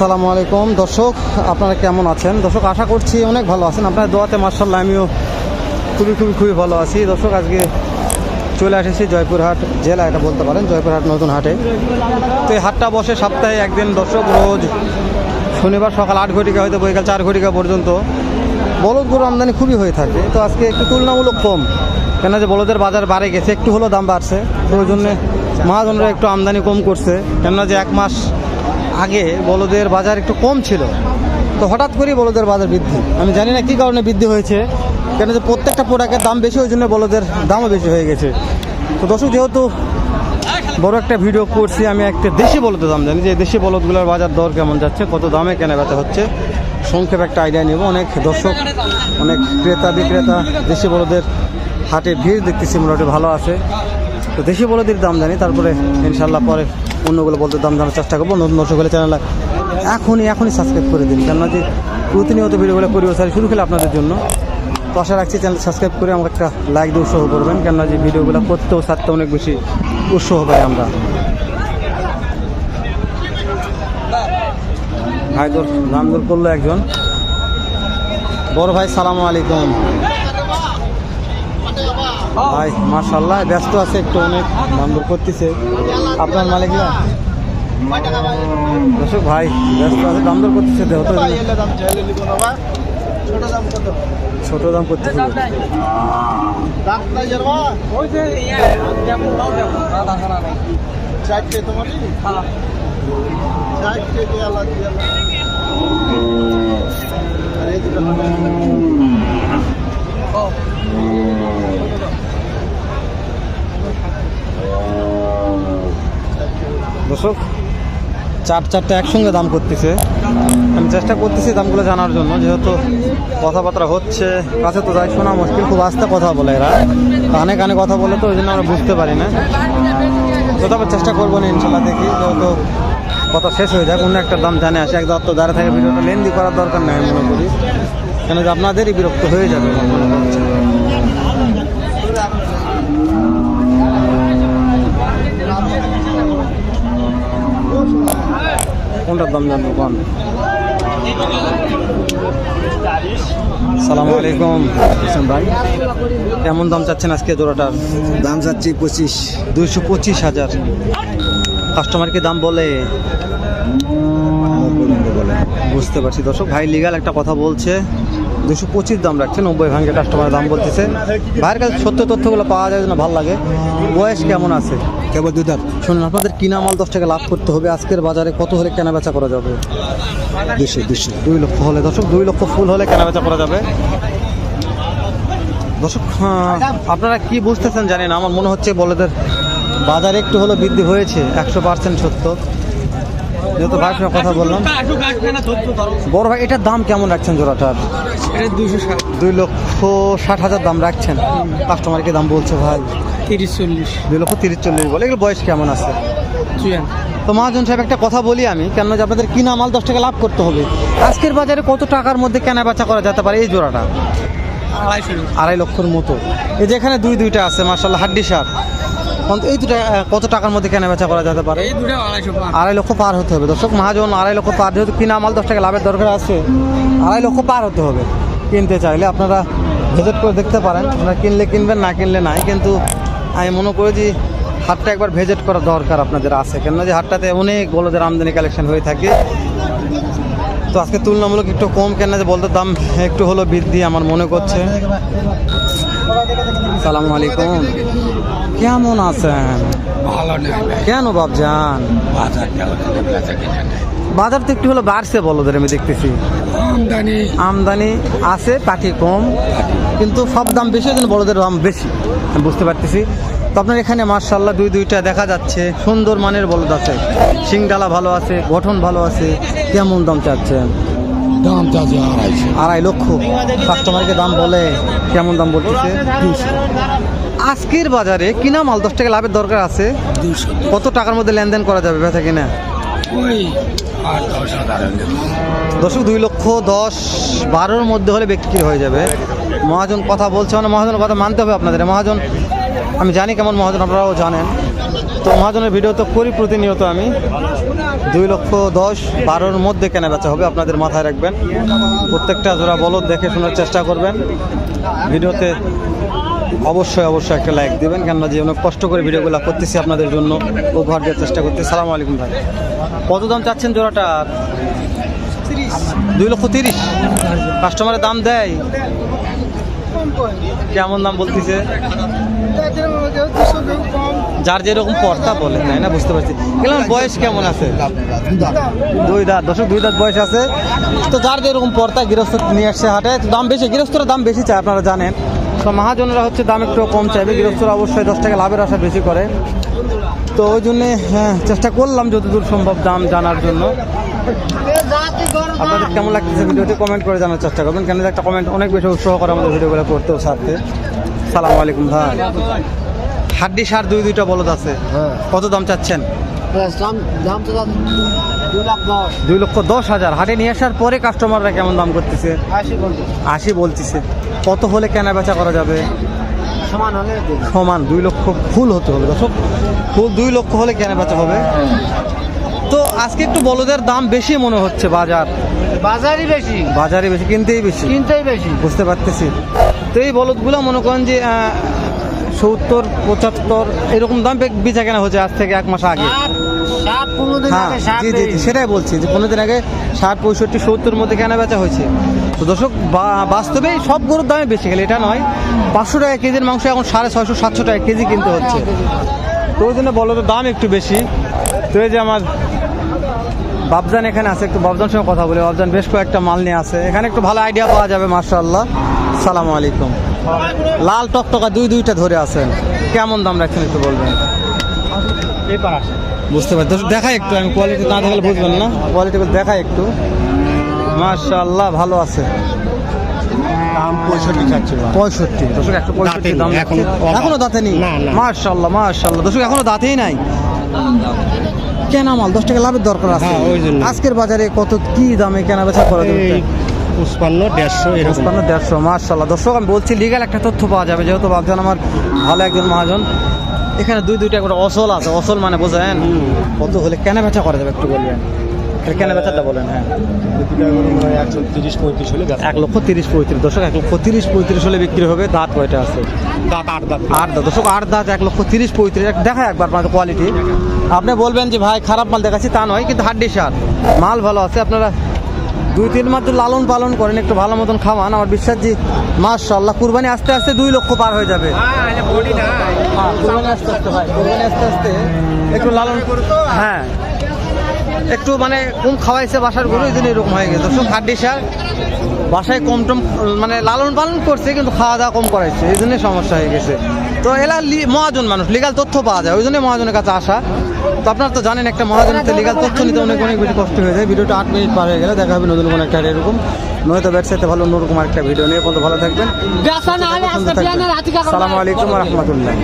আসসালামু আলাইকুম। দর্শক, আপনারা কেমন আছেন? দর্শক, আশা করছি অনেক ভালো আছেন। আপনার দোয়াতে মার্শাল্লাহ আমিও খুবই খুবই খুবই ভালো আছি। দর্শক, আজকে চলে এসেছি জয়পুরহাট জেলা, এটা বলতে পারেন, জয়পুরহাট নতুন হাটে। তো এই হাটটা বসে সপ্তাহে একদিন দর্শক, রোজ শনিবার সকাল আট ঘটিকা হয়তো বৈকাল চার ঘটিকা পর্যন্ত বলদ গরু আমদানি খুবই হয়ে থাকে। তো আজকে একটু তুলনামূলক কম। কেন যে বলদের বাজার বাড়ে গেছে, একটু হলেও দাম বাড়ছে। তো ওই জন্যে মহাজনরা একটু আমদানি কম করছে। কেননা যে এক মাস আগে বলদের বাজার একটু কম ছিল। তো হঠাৎ করেই বলদের বাজার বৃদ্ধি। আমি জানি না কী কারণে বৃদ্ধি হয়েছে। কেন যে প্রত্যেকটা প্রোডাক্টের দাম বেশি, ওই জন্য বলদের দামও বেশি হয়ে গেছে। তো দর্শক, যেহেতু বড় একটা ভিডিও করছি, আমি একটা দেশি বলদের দাম জানি। যে দেশি বলদগুলোর বাজার দর কেমন যাচ্ছে, কত দামে কেনা বেচা হচ্ছে, সংক্ষেপে একটা আইডিয়া নেব। অনেক দর্শক, অনেক ক্রেতা, বিক্রেতা দেশি বলদের হাটে ভিড় দেখতেছি, মোটামুটি ভালো আছে। তো দেশি বলদের দাম জানি, তারপরে ইনশাল্লাহ পরে অন্যগুলো বলতে দাম জানার চেষ্টা করব। নতুন দর্শক হলে চ্যানেল এখনই এখনই সাবস্ক্রাইব করে দিন। কেননা যে প্রতিনিয়ত ভিডিওগুলো করি স্যার শুরু খেলে আপনাদের জন্য। তো আশা রাখছি চ্যানেল সাবস্ক্রাইব করে আমাকে একটা লাইক দিয়ে উৎসাহ করবেন। কেননা যে ভিডিওগুলো করতেও সারতে অনেক বেশি উৎসাহ পাই আমরা। ভাই, তোর নাম দর করল একজন। বড় ভাই, সালামু আলাইকুম। ভাই মার্শাল্লাহ ব্যস্ত আছে, একটু অনেক দাম দর করতেছে। আপনার মালিক না? দর্শক ভাই ব্যস্ত আছে দাম দর করতেছে ছোট দাম করতেছে। চারটে তোমারই চারটে দিয়ে আলাদা দিয়ে আলাদা। আর এই দুটো দর্শক, চার চারটে একসঙ্গে দাম করতেছে। আমি চেষ্টা করতেছি দামগুলো জানার জন্য, যেহেতু কথাবার্তা হচ্ছে, কাছে তো যাই শোনা মুশকিল, খুব আস্তে কথা বলে এরা। কানে কানে কথা বলে তো ওই জন্য আমরা বুঝতে পারি না। তো তবে চেষ্টা করব না, ইনশাল্লাহ দেখি, যেহেতু কথা শেষ হয়ে যাক, অন্য একটা দাম জানে আসে। একদম তো দাঁড়িয়ে থাকে, ভিডিওটা লেন্দি করার দরকার নেই, আমি মনে করি। কেন আপনাদেরই বিরক্ত হয়ে যাবে মনে হচ্ছে। দাম জানব সালামু আলাইকুম। হোসেন ভাই কেমন দাম চাচ্ছেন আজকে জোড়াটার? দাম চাচ্ছি পঁচিশ। দুইশো পঁচিশ হাজার। কাস্টমারকে দাম বলে? বুঝতে পারছি। দর্শক ভাই লিগাল একটা কথা বলছে। দুশো পঁচিশ দাম রাখছে নব্বই ভাঙে কাস্টমারের দাম বলতেছে। ভাইয়ের কাছে সত্য তথ্যগুলো পাওয়া যায় না ভালো লাগে। বয়স কেমন আছে? কেবল দুধার শুনুন আপনাদের কিনা মাল দশ টাকা লাভ করতে হবে আজকের বাজারে কত হলে কেনা বেচা করা যাবে? দুশো দুশো দুই লক্ষ হলে দর্শক দুই লক্ষ ফুল হলে কেনা বেচা করা যাবে। দর্শক আহ, আপনারা কি বুঝতেছেন জানি না আমার মনে হচ্ছে বলেদের বাজারে একটু হলো বৃদ্ধি হয়েছে একশো পার্সেন্ট সত্য। যেহেতু ভাইয়ের সঙ্গে কথা বললাম। বড় ভাই এটার দাম কেমন রাখছেন জোড়াটার দুই লক্ষ ষাট হাজার দাম রাখছেন। কাস্টমারকে দাম বলছে ভাই। তিরিশ চল্লিশ। দুই লক্ষ তিরিশ চল্লিশ বলে। এগুলো বয়স কেমন আছে? চুয়ান তো মহাজন সাহেব একটা কথা বলি আমি কেন যে আপনাদের কিনা মাল দশ টাকা লাভ করতে হবে। আজকের বাজারে কত টাকার মধ্যে কেনা বেচা করা যেতে পারে এই জোড়াটা? আড়াই লক্ষর মতো। এই যে এখানে দুই দুইটা আছে মার্শাল্লাহ হাড্ডি সার। এই দুটা কত টাকার মধ্যে কেনা বেচা করা যেতে পারে। আড়াই লক্ষ পার হতে হবে। দর্শক মহাজন আড়াই লক্ষ পার। যেহেতু কিনা মাল দশ টাকা লাভের দরকার আছে আড়াই লক্ষ পার হতে হবে। কিনতে চাইলে আপনারা ভিজিট করে দেখতে পারেন। আপনারা কিনলে কিনবেন না কিনলে নাই। কিন্তু আমি মনে করি যে হাটটা একবার ভিজিট করা দরকার আপনাদের আছে। কেন যে হাটটাতে অনেক বলদের আমদানি কালেকশন হয়ে থাকে। তো আজকে তুলনামূলক একটু কম কেন যে বলতে দাম একটু হলো বৃদ্ধি আমার মনে করছে। সালাম আলাইকুম। কেমন আছেন? কেন বাবজান বাজার তো একটু হলো বাড়ছে বলদের আমি দেখতেছি। আমদানি। আমদানি আছে পাটি কম কিন্তু সব দাম বেশি কিন্তু বড়দের দাম বেশি বুঝতে পারতেছি। তো আপনার এখানে মার্শাল্লাহ দুই দুইটা দেখা যাচ্ছে সুন্দর মানের বলদ আছে। সিংডালা ভালো আছে গঠন ভালো আছে কেমন দাম চাচ্ছেন? দাম চাচ্ছে আড়াইশো। আড়াই লক্ষ। কাস্টমারকে দাম বলে কেমন দাম বলতেছে? আজকের বাজারে কিনা মাল দশ টাকা লাভের দরকার আছে। কত টাকার মধ্যে লেনদেন করা যাবে বেচা কিনা? দশক দুই লক্ষ দশ বারোর মধ্যে হলে বিক্রি হয়ে যাবে। মহাজন কথা বলছে মানে মহাজনের কথা মানতে হবে আপনাদের। মহাজন, আমি জানি কেমন মহাজন, আপনারাও জানেন। তো মহাজনের ভিডিও তো করি প্রতিনিয়ত আমি। দুই লক্ষ দশ বারোর মধ্যে কেনা বেচা হবে, আপনাদের মাথায় রাখবেন। প্রত্যেকটা জোড়া বলদ দেখে শোনার চেষ্টা করবেন। ভিডিওতে অবশ্যই অবশ্যই একটা লাইক দেবেন কেননা যে অনেক কষ্ট করে ভিডিওগুলো করতেছি আপনাদের জন্য উপহার দেওয়ার চেষ্টা করতে সালাম আলাইকুম ভাই। কত দাম চাচ্ছেন জোড়াটা? দুই লক্ষ তিরিশ। কাস্টমারের দাম দেয়। কেমন দাম বলতেছে? যার যেরকম পর্তা বলে তাই না? বুঝতে পারছি। গেলাম বয়স কেমন আছে? দুই দাঁত। দশক দুই দাঁত বয়স আছে। তো যার যেরকম পর্তা গৃহস্থ নিয়ে আসছে হাটে। দাম বেশি গৃহস্থরা দাম বেশি চায় আপনারা জানেন। তো মহাজনরা হচ্ছে দাম একটু কম চাইবে গৃহস্থরা অবশ্যই দশ টাকা লাভের আশা বেশি করে। তো ওই জন্যে হ্যাঁ, চেষ্টা করলাম যতদূর সম্ভব দাম জানার জন্য। আপনাদের কেমন লাগতেছে ভিডিওটি কমেন্ট করে জানার চেষ্টা করবেন। কেন একটা কমেন্ট অনেক বেশি উৎসাহ করে আমাদের ভিডিওগুলো করতেও সারতে। সালাম আলাইকুম ভাই। হাড্ডি সার দুই দুইটা বলদ আছে। হ্যাঁ। কত দাম চাচ্ছেন? দাম দাম তো দুই লক্ষ দশ। হাজার। হাটে নিয়ে আসার পরে কাস্টমাররা কেমন দাম করতেছে? আশি বলতে বলতেছে। কত হলে কেনা বেচা করা যাবে? সমান হলে সমান দুই লক্ষ ফুল হতে হবে দর্শক। ফুল দুই লক্ষ হলে কেনা বেচা হবে। তো আজকে একটু বলদের দাম বেশি মনে হচ্ছে বাজার। বাজারই বেশি। বাজারে বেশি কিনতেই বেশি। কিনতেই বেশি। বুঝতে পারতেছি। তো এই বলদগুলো মনে করেন যে সত্তর পঁচাত্তর এরকম দাম বেচা কেনা হচ্ছে আজ থেকে এক মাস আগে। হ্যাঁ জি জি জি, সেটাই বলছি যে পনেরো দিন আগে ষাট পঁয়ষট্টি সত্তর মধ্যে কেনা বেচা হয়েছে। তো দর্শক বা- বাস্তবে সব গরুর দামে বেশি গেলে এটা নয়। পাঁচশো টাকা কেজির মাংস এখন সাড়ে ছয়শো সাতশো টাকা কেজি কিনতে হচ্ছে। তো ওই জন্য বলো তো দাম একটু বেশি। তো এই যে আমার বাবজান এখানে আছে একটু বাবজান সঙ্গে কথা বলি। বাবজান বেশ কয়েকটা মাল নিয়ে আছে। এখানে একটু ভালো আইডিয়া পাওয়া যাবে মার্শাল্লাহ সালাম আলাইকুম। লাল টকটকা দুই দুইটা ধরে আছেন। কেমন দাম রাখছেন একটু বলবেন? বুঝতে পারছি। দেখাই একটু আমি কোয়ালিটি না দেখলে বুঝবেন না। কোয়ালিটি দেখাই একটু। মার্শাল্লাহ ভালো আছে। দাম পঁয়ষট্টি চাচ্ছিল পঁয়ষট্টি। দর্শক একশো পঁয়ষট্টি দাম এখন এখন এখনও দাঁতে নেই? দর্শক এখনও দাঁতেই নাই? কেনা মাল দশ টাকা লাভের দরকার আছে। হ্যাঁ। আজকের বাজারে কত কি দামে কেনা বেচা করা যাবে? দেড়শো দেড়শো মার্শাল্লাহ দর্শক আমি বলছি লিগাল একটা তথ্য পাওয়া যাবে। যেহেতু ভাবছেন আমার ভালো একজন মহাজন। এখানে দুই দুইটা করে অসল আছে। অসল মানে বোঝেন? কত হলে কেনা বেচা করা যাবে একটু বলবেন? তাহলে কেনা বেচাটা বলেন হ্যাঁ। এক লক্ষ তিরিশ পঁয়ত্রিশ। দর্শক এক লক্ষ তিরিশ পঁয়ত্রিশ হলে বিক্রি হবে দাঁত কয়টা আছে? দাঁত আট দাঁত। আট দাঁত। দর্শক আট দাঁত এক লক্ষ তিরিশ পঁয়ত্রিশ। দেখা একবার আপনাদের কোয়ালিটি আপনি বলবেন যে ভাই খারাপ মাল দেখাচ্ছি তা নয় কিন্তু হাড্ডি সার। মাল ভালো আছে আপনারা দুই তিন মাস লালন পালন করেন একটু ভালো মতন খাওয়ান। আমার বিশ্বাস যে মাশাল্লাহ কুরবানি আস্তে আস্তে দুই লক্ষ পার হয়ে যাবে। হ্যাঁ, কুরবানি আস্তে আস্তে ভাই কুরবানি আস্তে আস্তে একটু লালন হ্যাঁ একটু মানে কম খাওয়াইছে বাসার গরু এই জন্য এরকম হয়ে গেছে। দর্শক হাড্ডি সার বাসায় কম টম মানে লালন পালন করছে কিন্তু খাওয়া দাওয়া কম করাইছে এই জন্যই সমস্যা হয়ে গেছে। তো এলা লি- মহাজন মানুষ লিগাল তথ্য পাওয়া যায় ওই জন্য মহাজনের কাছে আসা। তো আপনারা তো জানেন একটা মহাজনের লিগাল তথ্য নিতে অনেক অনেক বেশি কষ্ট হয়ে যায়। ভিডিওটা আট মিনিট পার হয়ে গেলে দেখা হবে নতুন কোনো একটা এরকম। নয়তো ব্যবসাতে ভালো অন্যরকম একটা ভিডিও নিয়ে। পর্যন্ত ভালো থাকবেন। সালামু আলাইকুম রহমতুল্লাহ।